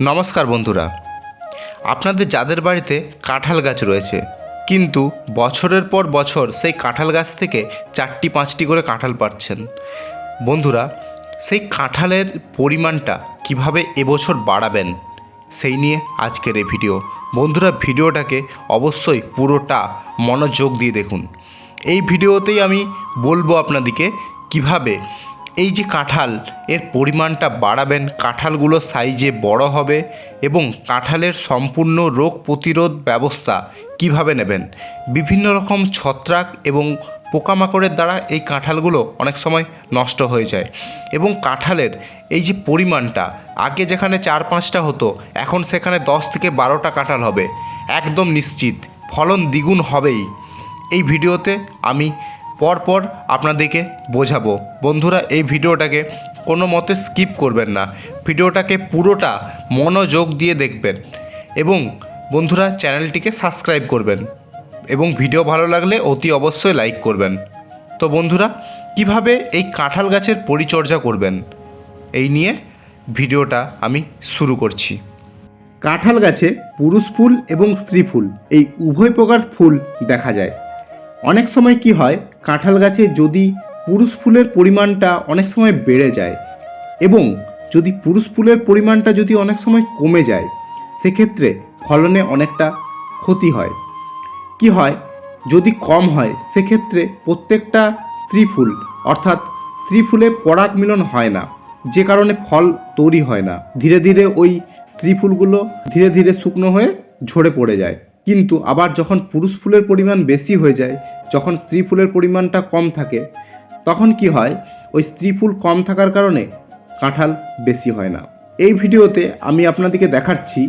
নমস্কার বন্ধুরা। আপনাদের যাদের বাড়িতে কাঁঠাল গাছ রয়েছে, কিন্তু বছরের পর বছর সেই কাঁঠাল গাছ থেকে চারটি, পাঁচটি করে কাঁঠাল পাচ্ছেন বন্ধুরা, সেই কাঁঠালের পরিমাণটা কীভাবে এবছর বাড়াবেন, সেই নিয়ে আজকের এই ভিডিও। বন্ধুরা, ভিডিওটাকে অবশ্যই পুরোটা মনোযোগ দিয়ে দেখুন। এই ভিডিওতেই আমি বলব আপনাদেরকে কীভাবে এই যে কাঁঠাল, এর পরিমাণটা বাড়াবেন কাঁঠালগুলো সাইজে বড় হবে এবং কাঁঠালের সম্পূর্ণ রোগ প্রতিরোধ ব্যবস্থা কীভাবে নেবেন? বিভিন্ন রকম ছত্রাক এবং পোকামাকড়ের দ্বারা এই কাঁঠালগুলো অনেক সময় নষ্ট হয়ে যায়। এবং কাঁঠালের এই যে পরিমাণটা, আগে যেখানে চার পাঁচটা হতো, এখন সেখানে দশ থেকে বারোটা কাঁঠাল হবে। একদম নিশ্চিত, ফলন দ্বিগুণ হবেই। এই ভিডিওতে আমি পরপর আপনাদেরকে বোঝাবো। বন্ধুরা, এই ভিডিওটাকে কোনো মতে স্কিপ করবেন না। ভিডিওটাকে পুরোটা মনোযোগ দিয়ে দেখবেন এবং বন্ধুরা, চ্যানেলটিকে সাবস্ক্রাইব করবেন এবং ভিডিও ভালো লাগলে অতি অবশ্যই লাইক করবেন। তো বন্ধুরা, কীভাবে এই কাঁঠাল গাছের পরিচর্যা করবেন? এই নিয়ে ভিডিওটা আমি শুরু করছি। কাঁঠাল গাছে পুরুষ ফুল এবং স্ত্রী ফুল, এই উভয় প্রকার ফুল দেখা যায়। অনেক সময় কি হয়, কাঁঠাল গাছে যদি পুরুষ ফুলের পরিমাণটা অনেক সময় বেড়ে যায় এবং যদি পুরুষ ফুলের পরিমাণটা যদি অনেক সময় কমে যায়, সেক্ষেত্রে ফলনে অনেকটা ক্ষতি হয়। কি হয়, যদি কম হয়, সেক্ষেত্রে প্রত্যেকটা স্ত্রী ফুল, অর্থাৎ স্ত্রী ফুলে পরাগ মিলন হয় না, যে কারণে ফল তৈরি হয় না। ধীরে ধীরে ওই স্ত্রী ফুলগুলো ধীরে ধীরে শুকনো হয়ে ঝরে পড়ে যায়। কিন্তু আবার যখন পুরুষ ফুলের পরিমাণ বেশি হয়ে যায়, যখন স্ত্রী ফুলের পরিমাণটা কম থাকে, তখন কি হয়? ওই স্ত্রী ফুল কম থাকার কারণে কাঁঠাল বেশি হয় না। এই ভিডিওতে আমি আপনাদেরকে দেখাচ্ছি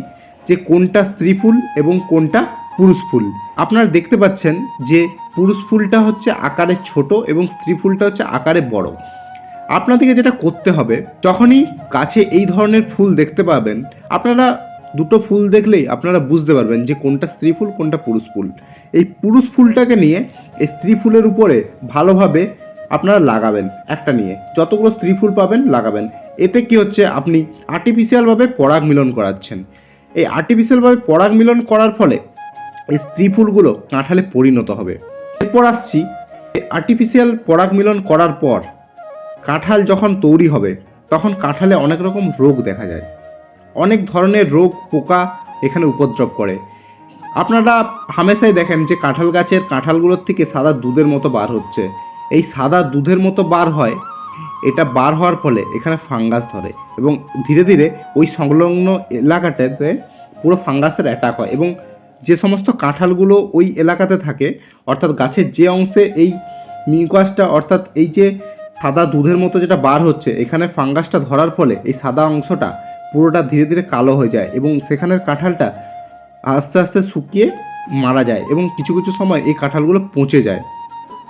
যে কোনটা স্ত্রী ফুল এবং কোনটা পুরুষ ফুল। আপনারা দেখতে পাচ্ছেন যে পুরুষ ফুলটা হচ্ছে আকারে ছোট এবং স্ত্রী ফুলটা হচ্ছে আকারে বড়। আপনাদেরকে যেটা করতে হবে, যখনই গাছে এই ধরনের ফুল দেখতে পাবেন, আপনারা দুটো ফুল দেখলেই আপনারা বুঝতে পারবেন যে কোনটা স্ত্রী ফুল, কোনটা পুরুষ ফুল। এই পুরুষ ফুলটাকে নিয়ে এই স্ত্রী ফুলের উপরে ভালোভাবে আপনারা লাগাবেন, একটা নিয়ে। যতগুলো স্ত্রী ফুল পাবেন, লাগাবেন। এতে কি হচ্ছে? আপনি আর্টিফিশিয়ালভাবে পরাগ মিলন করাচ্ছেন। এই আর্টিফিশিয়ালভাবে পরাগ মিলন করার ফলে এই স্ত্রী ফুলগুলো কাঁঠালে পরিণত হবে। এরপর আসছি আর্টিফিশিয়াল পরাগ মিলন করার পর কাঁঠাল যখন তৈরি হবে, তখন কাঁঠালে অনেক রকম রোগ দেখা যায়। অনেক ধরনের রোগ পোকা এখানে উপদ্রব করে। আপনারা হামেশাই দেখেন যে কাঁঠাল গাছের কাঁঠালগুলোর থেকে সাদা দুধের মতো বার হচ্ছে। এই সাদা দুধের মতো বার হয়, এটা বার হওয়ার ফলে এখানে ফাঙ্গাস ধরে এবং ধীরে ধীরে ওই সংলগ্ন এলাকাটাতে পুরো ফাঙ্গাসের অ্যাটাক হয় এবং যে সমস্ত কাঁঠালগুলো ওই এলাকাতে থাকে, অর্থাৎ গাছের যে অংশে এই মিউকাসটা, অর্থাৎ এই যে সাদা দুধের মতো যেটা বার হচ্ছে, এখানে ফাঙ্গাসটা ধরার ফলে এই সাদা অংশটা পুরোটা ধীরে ধীরে কালো হয়ে যায় এবং সেখানের কাঁঠালটা আস্তে আস্তে শুকিয়ে মারা যায় এবং কিছু কিছু সময় এই কাঁঠালগুলো পচে যায়।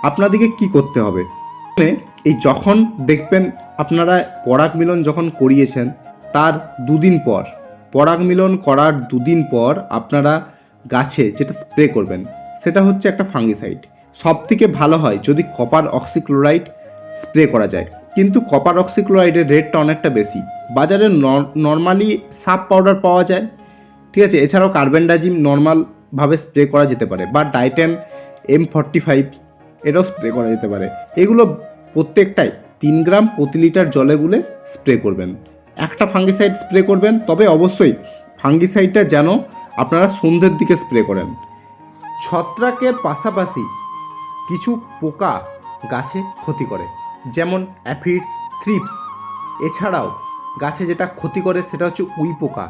আপনাদেরকে কি করতে হবে? এই যখন দেখবেন আপনারা পরাগ মিলন যখন করিয়েছেন, তার দুদিন পর, পরাগ মিলন করার দুদিন পর আপনারা গাছে যেটা স্প্রে করবেন, সেটা হচ্ছে একটা ফাঙ্গিসাইড। সব থেকে ভালো হয় যদি কপার অক্সিক্লোরাইড স্প্রে করা যায়। কিন্তু কপার অক্সিক্লোরাইডের রেটটা অনেকটা বেশি। বাজারে নর্মালি সাব পাউডার পাওয়া যায়। ঠিক আছে, এছাড়াও কার্বেন্ডাজিম নর্মালভাবে স্প্রে করা যেতে পারে বা ডাইটেন এম ফর্টি ফাইভ এটাও স্প্রে করা যেতে পারে। এগুলো প্রত্যেকটাই তিন গ্রাম প্রতি লিটার জলে গুলে স্প্রে করবেন। একটা ফাঙ্গিসাইড স্প্রে করবেন, তবে অবশ্যই ফাঙ্গিসাইডটা যেন আপনারা সন্ধ্যের দিকে স্প্রে করেন। ছত্রাকের পাশাপাশি কিছু পোকা গাছে ক্ষতি করে। যেমন অ্যাফিডস থ্রিপস এছাড়াও গাছে যেটা ক্ষতি করে সেটা হচ্ছে উই পোকা।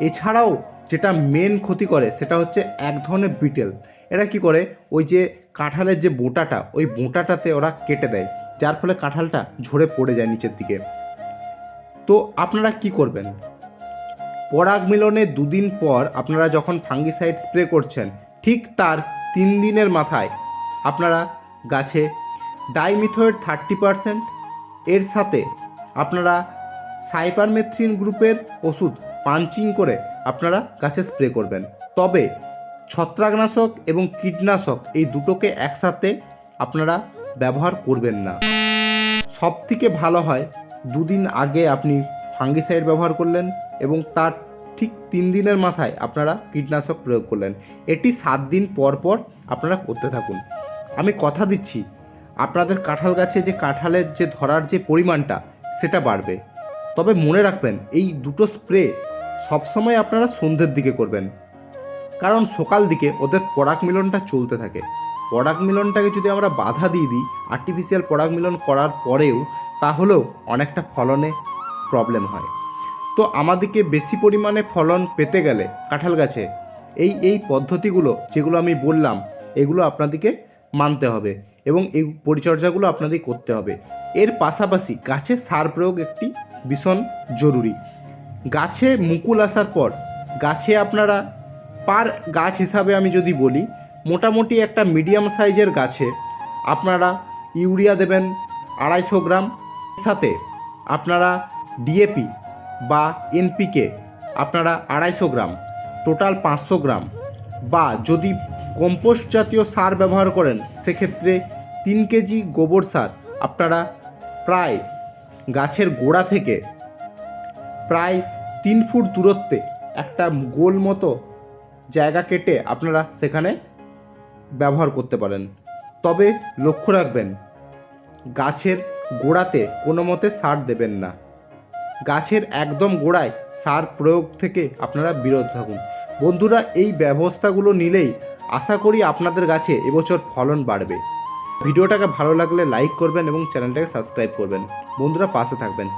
এছাড়াও যেটা মেন ক্ষতি করে সেটা হচ্ছে এক ধরনের বিটেল এরা কি করে? ওই যে কাঁঠালের যে বোঁটাটা, ওই বোঁটাটাতে ওরা কেটে দেয়, যার ফলে কাঁঠালটা ঝরে পড়ে যায় নিচের দিকে। তো আপনারা কি করবেন? পরাগ মিলনে দুদিন পর আপনারা যখন ফাঙ্গিসাইড স্প্রে করছেন, ঠিক তার তিন দিনের মাথায় আপনারা গাছে ডাইমিথয়েড থার্টি পারসেন্ট। এর সাথে আপনারা সাইপারমেথ্রিন গ্রুপের ওষুধ পাঞ্চিং করে আপনারা গাছে স্প্রে করবেন। তবে ছত্রাকনাশক এবং কীটনাশক এই দুটোকে একসাথে আপনারা ব্যবহার করবেন না। সব থেকে ভালো হয়, দুদিন আগে আপনি ফাঙ্গিসাইড ব্যবহার করলেন এবং তার ঠিক তিন দিনের মাথায় আপনারা কীটনাশক প্রয়োগ করলেন। এটি সাত দিন পর পর আপনারা করতে থাকুন। আমি কথা দিচ্ছি আপনাদের কাঁঠাল গাছে যে কাঁঠালের যে ধরার যে পরিমাণটা, সেটা বাড়বে। তবে মনে রাখবেন, এই দুটো স্প্রে সবসময় আপনারা সন্ধ্যের দিকে করবেন। কারণ সকাল দিকে ওদের পরাগ মিলনটা চলতে থাকে। পরাগ মিলনটাকে যদি আমরা বাধা দিয়ে দিই আর্টিফিশিয়াল পরাগ মিলন করার পরেও, তাহলেও অনেকটা ফলনে প্রবলেম হয়। তো আমাদেরকে বেশি পরিমাণে ফলন পেতে গেলে কাঁঠাল গাছে এই এই পদ্ধতিগুলো যেগুলো আমি বললাম, এগুলো আপনাদেরকে মানতে হবে। এবং এই পরিচর্যাগুলো আপনাদের করতে হবে। এর পাশাপাশি গাছে সার প্রয়োগ একটি ভীষণ জরুরি। গাছে মুকুল আসার পর, গাছে আপনারা পার গাছ হিসাবে আমি যদি বলি, মোটামুটি একটা মিডিয়াম সাইজের গাছে আপনারা ইউরিয়া দেবেন আড়াইশো গ্রাম। সাথে আপনারা ডিএপি বা এনপিকে আপনারা আড়াইশো গ্রাম, টোটাল পাঁচশো গ্রাম। বা যদি কম্পোস্ট জাতীয় সার ব্যবহার করেন, সেক্ষেত্রে তিন কেজি গোবর সার আপনারা প্রায় গাছের গোড়া থেকে প্রায় তিন ফুট দূরত্বে একটা গোল মতো জায়গা কেটে আপনারা সেখানে ব্যবহার করতে পারেন। তবে লক্ষ্য রাখবেন, গাছের গোড়াতে কোনো মতে সার দেবেন না। গাছের একদম গোড়ায় সার প্রয়োগ থেকে আপনারা বিরত থাকুন। বন্ধুরা, এই ব্যবস্থাগুলো নিলেই আশা করি আপনাদের গাছে এবছর ফলন বাড়বে। ভিডিওটাকে ভালো লাগলে লাইক করবেন এবং চ্যানেলটাকে সাবস্ক্রাইব করবেন। বন্ধুরা পাশে থাকবেন।